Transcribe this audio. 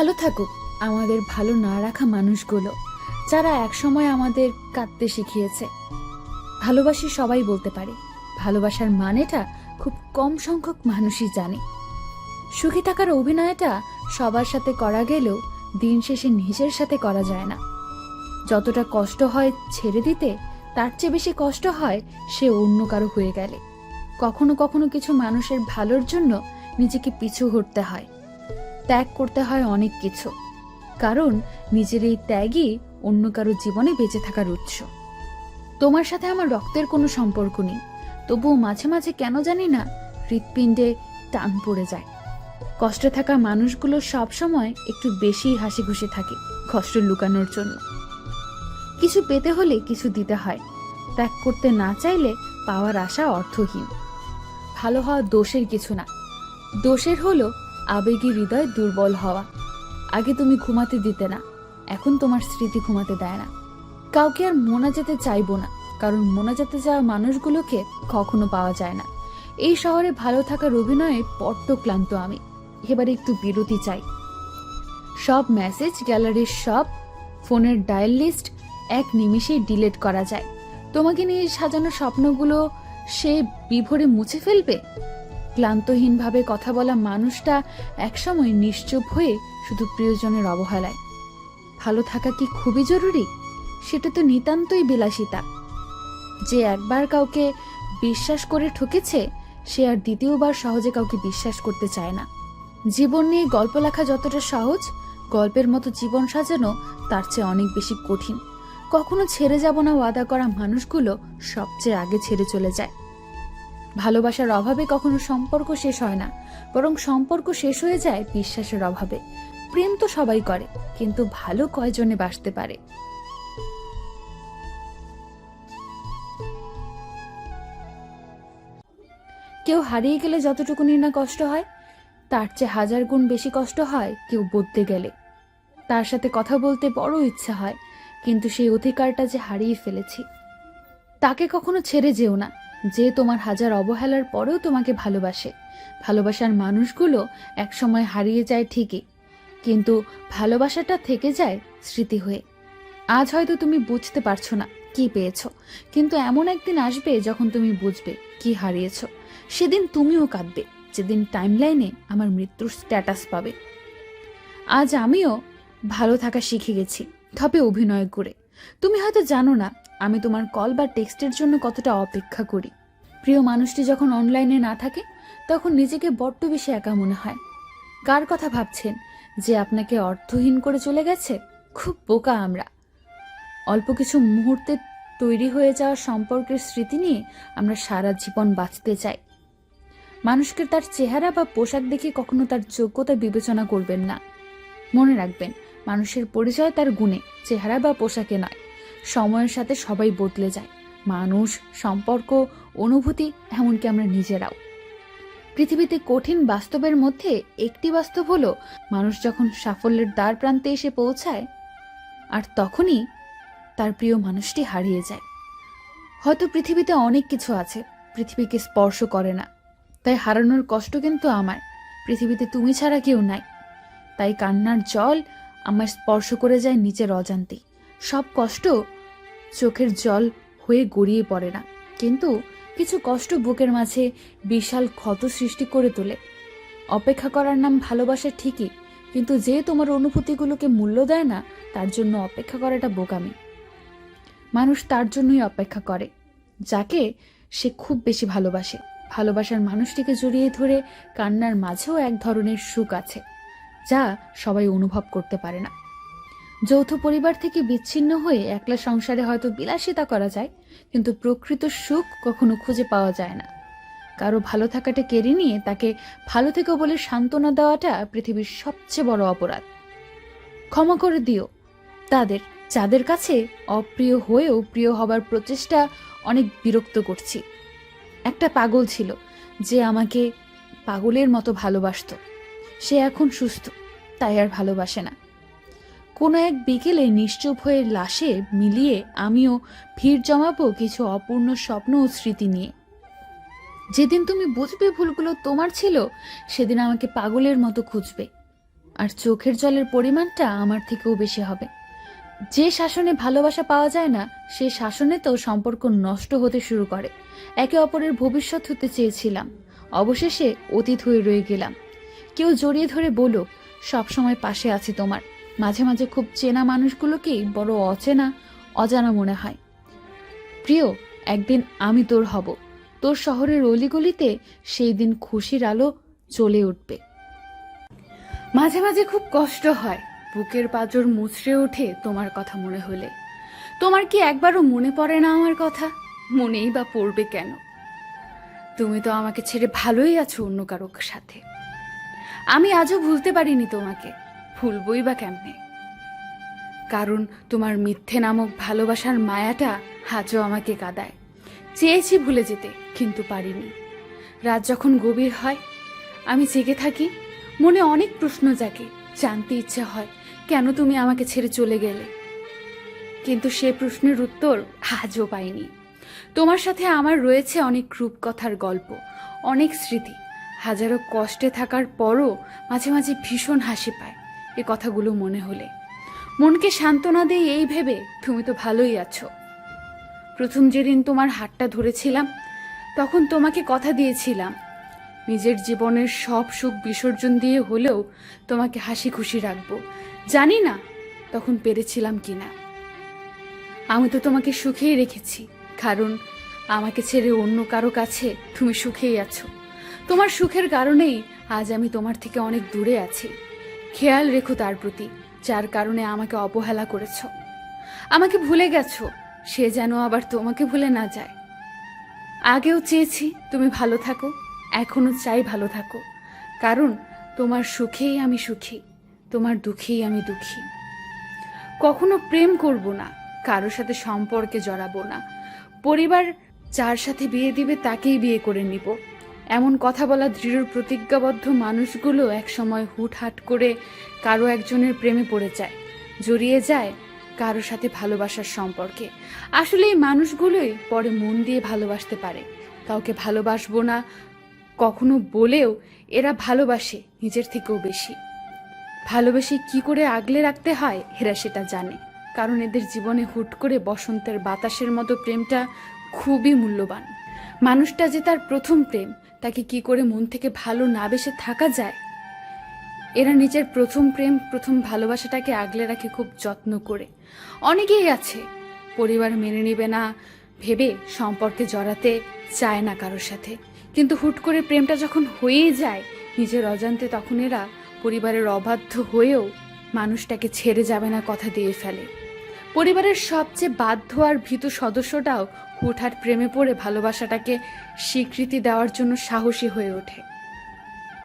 ভালো থাকুক, আমাদের ভালো না রাখা মানুষগুলো, যারা একসময় আমাদের কাঁদতে শিখিয়েছে। ভালোবাসি সবাই বলতে পারে, ভালোবাসার মানেটা খুব কম সংখ্যক মানুষই জানে। সুখী থাকার অভিনয়টা সবার সাথে করা গেলেও দিন শেষে নিজের সাথে করা যায় না। যতটা কষ্ট হয় ছেড়ে দিতে, তার চেয়ে বেশি কষ্ট হয় সে অন্য কারও হয়ে গেলে। কখনো কখনো কিছু মানুষের ভালোর জন্য নিজেকে পিছু হটতে হয়। ত্যাগ করতে হয় অনেক কিছু। কারণ নিজের এই ত্যাগই অন্য কারও জীবনে বেঁচে থাকার উৎস। তোমার সাথে আমার রক্তের কোনো সম্পর্ক নেই। তবুও মাঝে মাঝে কেন জানি না হৃৎপিণ্ডে টান পড়ে যায়। কষ্টে থাকা মানুষগুলো সবসময় একটু বেশি হাসি খুশি থাকে কষ্ট লুকানোর জন্য। কিছু পেতে হলে কিছু দিতে হয়। ত্যাগ করতে না চাইলে পাওয়ার আশা অর্থহীন। ভালো হওয়া দোষের কিছু না। দোষের হলো আবেগী হৃদয় দুর্বল হওয়া। আগে তুমি ঘুমাতে দিতে না, এখন তোমার স্মৃতি ঘুমাতে দেয় না। কাউকে আর মোনা যেতে চাইব না, কারণ মোনা যেতে যাওয়া মানুষগুলোকে কখনো পাওয়া যায় না। এই শহরে ভালো থাকার অভিনয়ে বড্ড ক্লান্ত আমি। এবার একটু বিরতি চাই। সব মেসেজ, গ্যালারির সব ফোনের ডায়াল লিস্ট এক নিমিষেই ডিলিট করা যায়। তোমাকে নিয়ে সাজানো স্বপ্নগুলো সে বিভোরে মুছে ফেলবে? ক্লান্তহীনভাবে কথা বলা মানুষটা একসময় নিশ্চুপ হয়ে শুধু প্রিয়জনের অবহেলায়। ভালো থাকা কি খুবই জরুরি? সেটা তো নিতান্তই বিলাসিতা। যে একবার কাউকে বিশ্বাস করে ঠকেছে, সে আর দ্বিতীয়বার সহজে কাউকে বিশ্বাস করতে চায় না। জীবন নিয়ে গল্প লেখা যতটা সহজ, গল্পের মতো জীবন সাজানো তার চেয়ে অনেক বেশি কঠিন। কখনো ছেড়ে যাব না ওয়াদা করা মানুষগুলো সবচেয়ে আগে ছেড়ে চলে যায়। ভালোবাসার অভাবে কখনো সম্পর্ক শেষ হয় না, বরং সম্পর্ক শেষ হয়ে যায় বিশ্বাসের অভাবে। প্রেম তো সবাই করে, কিন্তু ভালো কয়জনে বাসতে পারে? কেউ হারিয়ে গেলে যতটুকুনি না কষ্ট হয়, তার চেয়ে হাজার গুণ বেশি কষ্ট হয় কেউ বলতে গেলে। তার সাথে কথা বলতে বড় ইচ্ছা হয়, কিন্তু সেই অধিকারটা যে হারিয়ে ফেলেছি, তাকে কখনো ছেড়ে যেও না। যে তোমার হাজার অবহেলার পরেও তোমাকে ভালোবাসে। ভালোবাসার মানুষগুলো একসময় হারিয়ে যায় ঠিকই, কিন্তু ভালোবাসাটা থেকে যায় স্মৃতি হয়ে। আজ হয়তো তুমি বুঝতে পারছ না কি পেয়েছ, কিন্তু এমন একদিন আসবে যখন তুমি বুঝবে কি হারিয়েছ। সেদিন তুমিও কাঁদবে, যেদিন টাইমলাইনে আমার মৃত্যুর স্ট্যাটাস পাবে। আজ আমিও ভালো থাকা শিখে গেছি তবে অভিনয় করে। তুমি হয়তো জানো না, আমি তোমার কল বা টেক্সটের জন্য কতটা অপেক্ষা করি। প্রিয় মানুষটি যখন অনলাইনে না থাকে, তখন নিজেকে বড্ড বেশি একা মনে হয়। কার কথা ভাবছেন? যে আপনাকে অর্থহীন করে চলে গেছে? খুব বোকা আমরা। অল্প কিছু মুহূর্তে তৈরি হয়ে যাওয়া সম্পর্কের স্মৃতি নিয়ে আমরা সারা জীবন বাঁচতে চাই। মানুষকে তার চেহারা বা পোশাক দেখে কখনো তার যোগ্যতা বিবেচনা করবেন না। মনে রাখবেন মানুষের পরিচয় তার গুণে, চেহারা বা পোশাকে নয়। সময়ের সাথে সবাই বদলে যায়। মানুষ, সম্পর্ক, অনুভূতি, এমনকি আমরা নিজেরাও। পৃথিবীতে কঠিন বাস্তবের মধ্যে একটি বাস্তব হলো, মানুষ যখন সাফল্যের দ্বার প্রান্তে এসে পৌঁছায়, আর তখনই তার প্রিয় মানুষটি হারিয়ে যায়। হয়তো পৃথিবীতে অনেক কিছু আছে, পৃথিবীকে স্পর্শ করে না। তাই হারানোর কষ্ট কিন্তু আমার পৃথিবীতে তুমি ছাড়া কেউ নাই। তাই কান্নার জল আমার স্পর্শ করে যায় নিচের অজান্তে। সব কষ্ট চোখের জল হয়ে গড়িয়ে পড়ে না। কিন্তু কিছু কষ্ট বুকের মাঝে বিশাল ক্ষত সৃষ্টি করে তোলে। অপেক্ষা করার নাম ভালোবাসা ঠিকই, কিন্তু যে তোমার অনুভূতিগুলোকে মূল্য দেয় না, তার জন্য অপেক্ষা করাটা বোকামি। মানুষ তার জন্যই অপেক্ষা করে, যাকে সে খুব বেশি ভালোবাসে। ভালোবাসার মানুষটিকে জড়িয়ে ধরে কান্নার মাঝেও এক ধরনের সুখ আছে। যা সবাই অনুভব করতে পারে না। যৌথ পরিবার থেকে বিচ্ছিন্ন হয়ে একলা সংসারে হয়তো বিলাসিতা করা যায়, কিন্তু প্রকৃত সুখ কখনো খুঁজে পাওয়া যায় না। কারও ভালো থাকাটা কেড়ে নিয়ে তাকে ভালো থেকো বলে সান্ত্বনা দেওয়াটা পৃথিবীর সবচেয়ে বড় অপরাধ। ক্ষমা করে দিও। তাদের, যাদের কাছে অপ্রিয় হয়েও প্রিয় হবার প্রচেষ্টা অনেক বিরক্ত করছি। একটা পাগল ছিল, যে আমাকে পাগলের মতো ভালোবাসতো। সে এখন সুস্থ, তাই আর ভালোবাসে না। কোনো এক বিকেলে নিশ্চুপ হয়ে লাশে মিলিয়ে আমিও ভিড় জমাবো কিছু অপূর্ণ স্বপ্ন ও স্মৃতি নিয়ে। যেদিন তুমি বুঝবে ভুলগুলো তোমার ছিল, সেদিন আমাকে পাগলের মতো খুঁজবে। আর চোখের জলের পরিমাণটা আমার থেকেও বেশি হবে। যে শাসনে ভালোবাসা পাওয়া যায় না, সে শাসনে তো সম্পর্ক নষ্ট হতে শুরু করে। একে অপরের ভবিষ্যৎ হতে চেয়েছিলাম। অবশেষে অতীত হয়ে রয়ে গেলাম। কেউ জড়িয়ে ধরে বলো সবসময় পাশে আছি তোমার। মাঝে মাঝে খুব চেনা মানুষগুলোকেই বড় অচেনা, অজানা মনে হয়। প্রিয়, একদিন আমি তোর হব। তোর শহরের অলিগলিতে সেই দিন খুশির আলো চলে উঠবে। মাঝে মাঝে খুব কষ্ট হয় বুকের পাঁজর মুচড়ে ওঠে তোমার কথা মনে হলে। তোমার কি একবারও মনে পড়ে না আমার কথা? মনেই বা পড়বে কেন? তুমি তো আমাকে ছেড়ে ভালোই আছো অন্য কারোর সাথে। আমি আজও ভুলতে পারিনি তোমাকে। ভুলবই বা কেমনে? কারণ তোমার মিথ্যে নামক ভালোবাসার মায়াটা আজও আমাকে কাদায়। চেয়েছি ভুলে যেতে, কিন্তু পারিনি। রাত যখন গভীর হয়, আমি জেগে থাকি, মনে অনেক প্রশ্ন জাগে, জানতে ইচ্ছে হয়, কেন তুমি আমাকে ছেড়ে চলে গেলে? কিন্তু সে প্রশ্নের উত্তর আজও পাইনি। তোমার সাথে আমার রয়েছে অনেক রূপকথার গল্প, অনেক স্মৃতি হাজারো কষ্টে থাকার পরও মাঝে মাঝে ভীষণ হাসি পায় এ কথাগুলো মনে হলে। মনকে সান্ত্বনা দেই এই ভেবে তুমি তো ভালোই আছো। প্রথম যেদিন তোমার হাতটা ধরেছিলাম, তখন তোমাকে কথা দিয়েছিলাম। নিজের জীবনের সব সুখ বিসর্জন দিয়ে হলেও তোমাকে হাসি খুশি রাখব। জানি না তখন পেরেছিলাম কি না আমি তো তোমাকে সুখেই রেখেছি, কারণ আমাকে ছেড়ে অন্য কারও কাছে তুমি সুখেই আছো। তোমার সুখের কারণেই আজ আমি তোমার থেকে অনেক দূরে আছি। খেয়াল রেখো তার প্রতি, যার কারণে আমাকে অবহেলা করেছ। আমাকে ভুলে গেছো, সে যেন আবার তোমাকে ভুলে না যায়। আগেও চেয়েছি তুমি ভালো থাকো, এখনও চাই ভালো থাকো। কারণ তোমার সুখেই আমি সুখী, তোমার দুঃখেই আমি দুঃখী। কখনো প্রেম করব না, কারোর সাথে সম্পর্কে জড়াবো না। পরিবার যার সাথে বিয়ে দিবে তাকেই বিয়ে করে নিব। এমন কথা বলা দৃঢ় প্রতিজ্ঞাবদ্ধ মানুষগুলো একসময় হুটহাট করে কারও একজনের প্রেমে পড়ে যায়, জড়িয়ে যায় কারোর সাথে ভালোবাসার সম্পর্কে। আসলে এই মানুষগুলোই পরে মন দিয়ে ভালোবাসতে পারে। কাউকে ভালোবাসবো না, কখনো বলেও এরা ভালোবাসে নিজের থেকেও বেশি। ভালোবেসে কি করে আগলে রাখতে হয়, এরা সেটা জানে। কারণ এদের জীবনে হুট করে বসন্তের বাতাসের মতো প্রেমটা খুবই মূল্যবান। মানুষটা যে তার প্রথম প্রেম তাকে কি করে মন থেকে ভালো না বেসে থাকা যায়? এরা নিজের প্রথম প্রেম, প্রথম ভালোবাসাটাকে আগলে রাখে খুব যত্ন করে। অনেকেই আছে, পরিবার মেনে নেবে না, ভেবে সম্পর্কে জড়াতে চায় না কারোর সাথে। কিন্তু হুট করে প্রেমটা যখন হয়েই যায়, নিজের অজান্তে তখন এরা পরিবারের অবাধ্য হয়েও মানুষটাকে ছেড়ে যাবে না কথা দিয়ে ফেলে। পরিবারের সবচেয়ে বাধ্য আর ভীতু সদস্যটাও হুঠাট প্রেমে পড়ে ভালোবাসাটাকে স্বীকৃতি দেওয়ার জন্য সাহসী হয়ে ওঠে।